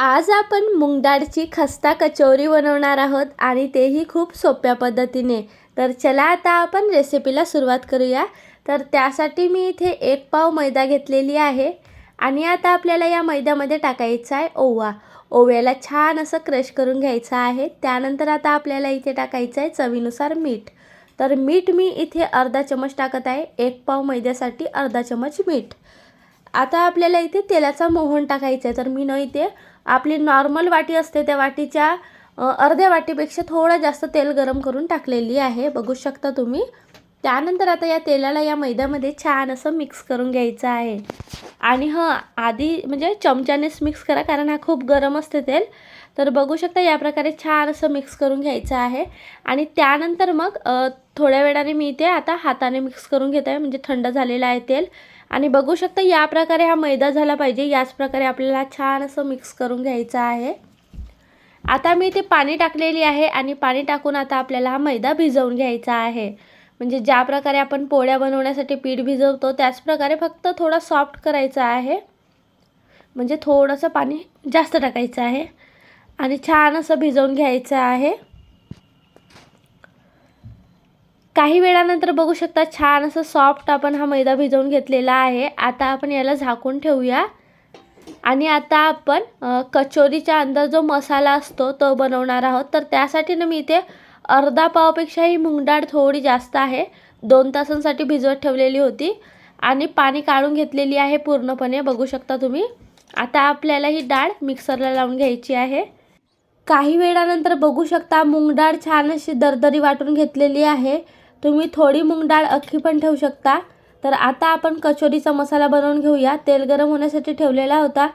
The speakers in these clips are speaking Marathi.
आज आपण मुंगडाळची खस्ता कचोरी बनवणार आहोत आणि तेही खूप सोप्या पद्धतीने. तर चला आता आपण रेसिपीला सुरुवात करूया. तर त्यासाठी मी इथे एक पाव मैदा घेतलेली आहे. आणि आता आपल्याला या मैद्यामध्ये टाकायचा आहे ओवा. ओव्याला छान असं क्रश करून घ्यायचं आहे. त्यानंतर आता आपल्याला इथे टाकायचं आहे चवीनुसार मीठ. तर मीठ मी इथे अर्धा चमच टाकत आहे. एक पाव मैद्यासाठी अर्धा चमच मीठ. आता आपल्याला इथे तेलाचा मोहन टाकायचा आहे तर मी न इथे आपली नॉर्मल वाटी असते त्या वाटीच्या अर्ध्या वाटीपेक्षा थोडं जास्त तेल गरम करून टाकलेली आहे. बघू शकता तुम्ही. त्यानंतर आता या तेलाला या मैद्यामध्ये छान असं मिक्स करून घ्यायचं आहे. आणि हं आधी म्हणजे चमच्यानेच मिक्स करा कारण हा खूप गरम असते तेल. तर बघू शकता या प्रकारे छान असं मिक्स करून घ्यायचं आहे. आणि त्यानंतर मग थोड्या वेळाने मी इथे आता हाताने मिक्स करून घेत आहे म्हणजे थंड झालेलं आहे तेल. आणि बघू शकता या प्रकारे हा मैदा झाला पाहिजे याच प्रकारे आपल्याला छान असं मिक्स करून घ्यायचं आहे. आता मी इथे पाणी टाकलेली आहे आणि पाणी टाकून आता आपल्याला हा मैदा भिजवून घ्यायचा आहे. म्हणजे ज्या प्रकारे आपण पोळ्या बनवण्यासाठी पीठ भिजवतो त्याचप्रकारे फक्त थोडा सॉफ्ट करायचा आहे. म्हणजे थोडंसं पाणी जास्त टाकायचं आहे. आणि छान असं भिजवून घ्यायचं आहे. काही वेळानंतर बघू शकता छान असं सॉफ्ट आपण हा मैदा भिजवून घेतलेला आहे. आता आपण याला झाकून ठेवूया. आणि आता आपण कचोरीच्या अंदर जो मसाला असतो तो बनवणार आहोत. तर त्यासाठी ना मी इथे अर्धा पावपेक्षाही मूग थोडी जास्त आहे. दोन तासांसाठी भिजवत ठेवलेली होती. आणि पाणी काढून घेतलेली आहे पूर्णपणे बघू शकता तुम्ही. आता आपल्याला ही डाळ मिक्सरला लावून घ्यायची आहे. काही वेळानंतर बघू शकता मूग डाळ छान अशी दरदरी वाटून घेतलेली आहे. तुम्ही थोडी मूग डाळ अख्खी पण ठेवू शकता. तर आता आपण कचोरीचा मसाला बनवून घेऊया. तेल गरम होण्यासाठी ठेवलेला होता.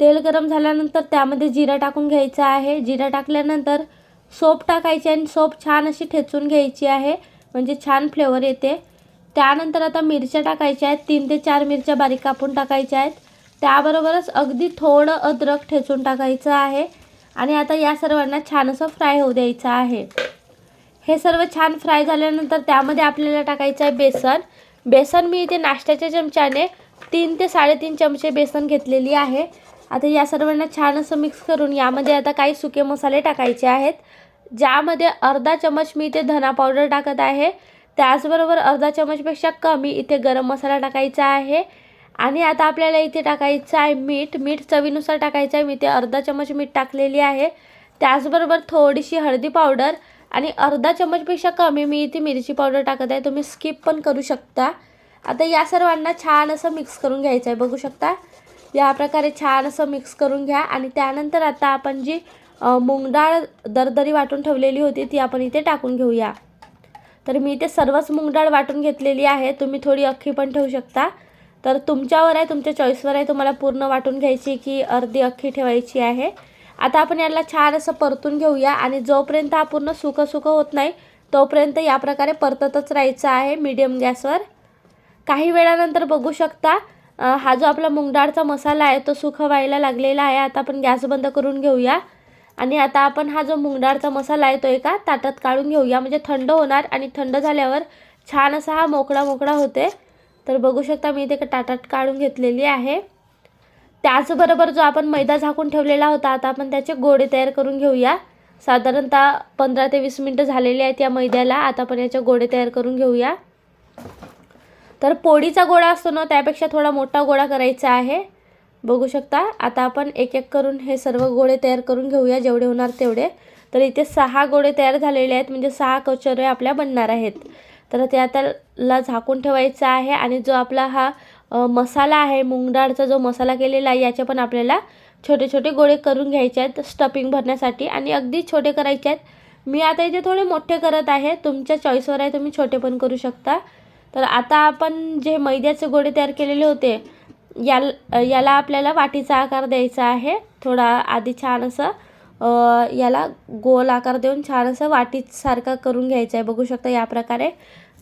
तेल गरम झाल्यानंतर त्यामध्ये जिरा टाकून घ्यायचा आहे. जिरा टाकल्यानंतर सोप टाकायची आणि सोप छान अशी ठेचून घ्यायची आहे. म्हणजे छान फ्लेवर येते. त्यानंतर आता मिरच्या टाकायच्या आहेत. तीन ते चार मिरच्या बारीक कापून टाकायच्या आहेत. त्याबरोबरच अगदी थोडं अद्रक ठेचून टाकायचं आहे. आणि आता या सर्वांना छान असं फ्राय होऊ द्यायचं आहे. हे सर्व छान फ्राय झाल्यानंतर त्यामध्ये आपल्याला टाकायचं आहे बेसन. बेसन मी इथे नाश्त्याच्या चमच्याने तीन ते साडेतीन चमचे बेसन घेतलेली आहे. आता या सर्वांना छान असं मिक्स करून यामध्ये आता काही सुके मसाले टाकायचे आहेत. ज्यामध्ये अर्धा चमच मी इथे धना पावडर टाकत आहे. त्याचबरोबर अर्धा चमचपेक्षा कमी इथे गरम मसाला टाकायचा आहे. आणि आता आपल्याला इथे टाकायचं आहे मीठ. मीठ चवीनुसार टाकायचं आहे. मी ते अर्धा चमच मीठ टाकलेली आहे. त्याचबरोबर थोडीशी हळदी पावडर आणि अर्धा चमचपेक्षा कमी मी इथे मिरची पावडर टाकत आहे. तुम्ही स्किप पण करू शकता. आता या सर्वांना छान असं मिक्स करून घ्यायचं आहे. बघू शकता? या प्रकारे छान असं मिक्स करून घ्या. आणि त्यानंतर आता आपण जी मुंगडाळ दरदरी वाटून ठेवलेली होती ती आपण इथे टाकून घेऊया. तर मी इथे सर्वच मुंगडाळ वाटून घेतलेली आहे. तुम्ही थोडी अख्खी पण ठेवू शकता. तर तुमच्यावर आहे तुमच्या चॉईसवर आहे तुम्हाला पूर्ण वाटून घ्यायची की अर्धी अख्खी ठेवायची आहे. आता आपण याला छान असं परतून घेऊया आणि जोपर्यंत हा पूर्ण सुकं सुकं होत नाही तोपर्यंत या प्रकारे परततच राहायचं आहे मीडियम गॅसवर काही वेळानंतर बघू शकता हा जो आपला मुंगडाळचा मसाला आहे तो सुखं व्हायला लागलेला आहे. आता आपण गॅस बंद करून घेऊया आणि आता आपण हा जो मुंगडाळचा मसाला आहे तो एका ताटात काढून घेऊया. म्हणजे थंड होणार आणि थंड झाल्यावर छान असा हा मोकळा मोकळा होते. तर बघू शकता मी इथे एका काढून घेतलेली आहे. त्याचबरोबर जो आपण मैदा झाकून ठेवलेला होता आता आपण त्याचे गोळे तयार करून घेऊया. साधारणतः पंधरा ते वीस मिनटं झालेली आहेत या मैद्याला आता आपण याचे गोळे तयार करून घेऊया. तर पोळीचा गोळा असतो ना त्यापेक्षा थोडा मोठा गोळा करायचा आहे. बघू शकता आता आपण एक एक करून हे सर्व गोळे तयार करून घेऊया जेवढे होणार तेवढे. तर इथे सहा गोळे तयार झालेले आहेत म्हणजे सहा कचोऱ्या आपल्या बनणार आहेत. तर ते आताला झाकून ठेवायचं आहे आणि जो आपला हा मसाला आहे मूगडाळचा जो मसाला केलेला आहे याचे पण आपल्याला छोटे छोटे गोळे करून घ्यायचे आहेत स्टफिंग भरण्यासाठी आणि अगदी छोटे करायचे आहेत. मी आता इथे थोडे मोठे करत आहे तुमच्या चॉईसवर आहे तुम्ही छोटे पण करू शकता. तर आता आपण जे मैद्याचे गोळे तयार केलेले होते याल याला आपल्याला वाटीचा आकार द्यायचा आहे थोडा आधी छान असं. याला गोल आकार देऊन छान असं वाटीसारखा करून घ्यायचं आहे बघू शकता या प्रकारे.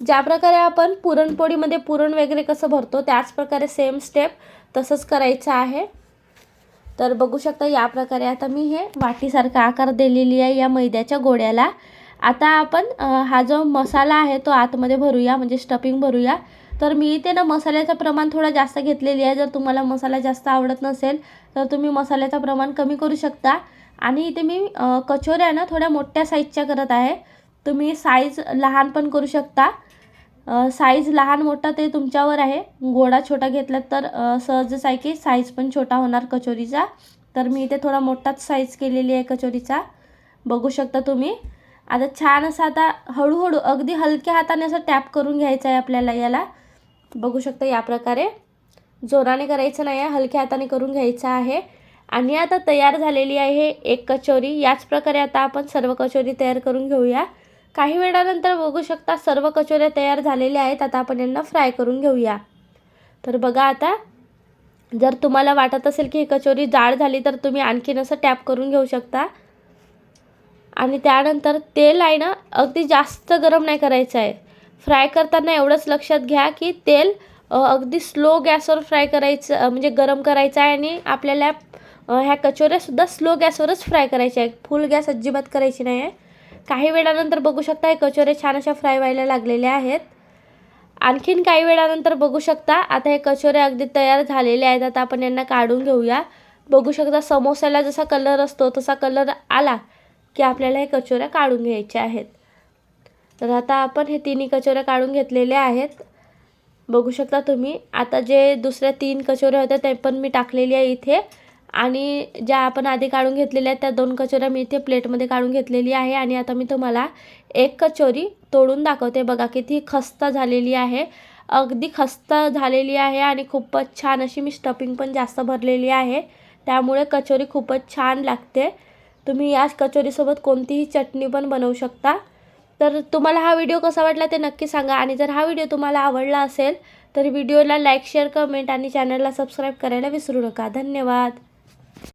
ज्या प्रकारे आपण पुरणपोळीमध्ये पुरण वगैरे कसं भरतो त्याच प्रकारे सेम स्टेप तसंच करायचं आहे. तर बघू शकता या प्रकारे आता मी हे वाटीसारखा आकार दिलेली आहे या मैद्याच्या गोळ्याला. आता आपण हा जो मसाला आहे तो आतमध्ये भरूया म्हणजे स्टफिंग भरूया. तर मी इथे ना मसाल्याचं प्रमाण थोडं जास्त घेतलेली आहे. जर तुम्हाला मसाला जास्त आवडत नसेल तर तुम्ही मसाल्याचं प्रमाण कमी करू शकता. आणि इथे मी कचोऱ्या ना थोड्या मोठ्या साईजच्या करत आहे. तुम्ही साईज लहान पण करू शकता. साईज लहान मोठा ते तुमच्यावर आहे. गोडा छोटा घेतला तर सहजच आहे की साईज पण छोटा होणार कचोरीचा. तर मी इथे थोडा मोठाच साईज केलेली आहे कचोरीचा. बघू शकता तुम्ही. आता छान असं आता हळूहळू अगदी हलक्या हाताने असं टॅप करून घ्यायचं आहे आपल्याला याला. बघू शकता या प्रकारे. जोराने करायचं नाही आहे हलक्या हाताने करून घ्यायचं आहे. आणि आता तयार झालेली आहे एक कचोरी. याच प्रकारे आता आपण सर्व कचोरी तयार करून घेऊया. काही वेळानंतर बघू शकता सर्व कचोऱ्या तयार झालेल्या आहेत. आता आपण यांना फ्राय करून घेऊया. तर बघा आता जर तुम्हाला वाटत असेल की ही कचोरी जाड झाली तर तुम्ही आणखीन असं टॅप करून घेऊ शकता. आणि त्यानंतर तेल आहे ना अगदी जास्त गरम नाही करायचं आहे. फ्राय करताना एवढंच लक्षात घ्या की तेल अगदी स्लो गॅसवर फ्राय करायचं म्हणजे गरम करायचं आहे आणि आपल्याला ह्या कचोऱ्यासुद्धा स्लो गॅसवरच फ्राय करायच्या आहे फुल गॅस अजिबात करायची नाही आहे. काही वेळानंतर बघू शकता हे कचोरे छान अशा फ्राय व्हायला लागलेल्या आहेत. आणखीन काही वेळानंतर बघू शकता आता हे कचोरे अगदी तयार झालेले आहेत. आता आपण यांना काढून घेऊया. बघू शकता समोस्याला जसा कलर असतो तसा कलर आला की आपल्याला हे कचोऱ्या काढून घ्यायच्या आहेत. तर आता आपण हे तिन्ही कचोऱ्या काढून घेतलेल्या आहेत. बघू शकता तुम्ही आता जे दुसऱ्या तीन कचोऱ्या होत्या ते पण मी टाकलेली आहे इथे. आणि ज्या आपण आधी काढून घेतलेल्या आहेत त्या दोन कचोऱ्या मी इथे प्लेटमध्ये काढून घेतलेली आहे आणि आता मी तुम्हाला एक कचोरी तोडून दाखवते. बघा किती खस्ता झालेली आहे. अगदी खस्ता झालेली आहे आणि खूपच छान अशी मी स्टफिंग पण जास्त भरलेली आहे. त्यामुळे कचोरी खूपच छान लागते. तुम्ही याच कचोरीसोबत कोणतीही चटणी पण बनवू शकता. तर तुम्हाला हा व्हिडिओ कसा वाटला ते नक्की सांगा आणि जर हा व्हिडिओ तुम्हाला आवडला असेल तर व्हिडिओला लाईक शेअर कमेंट आणि चॅनलला सबस्क्राईब करायला विसरू नका. धन्यवाद.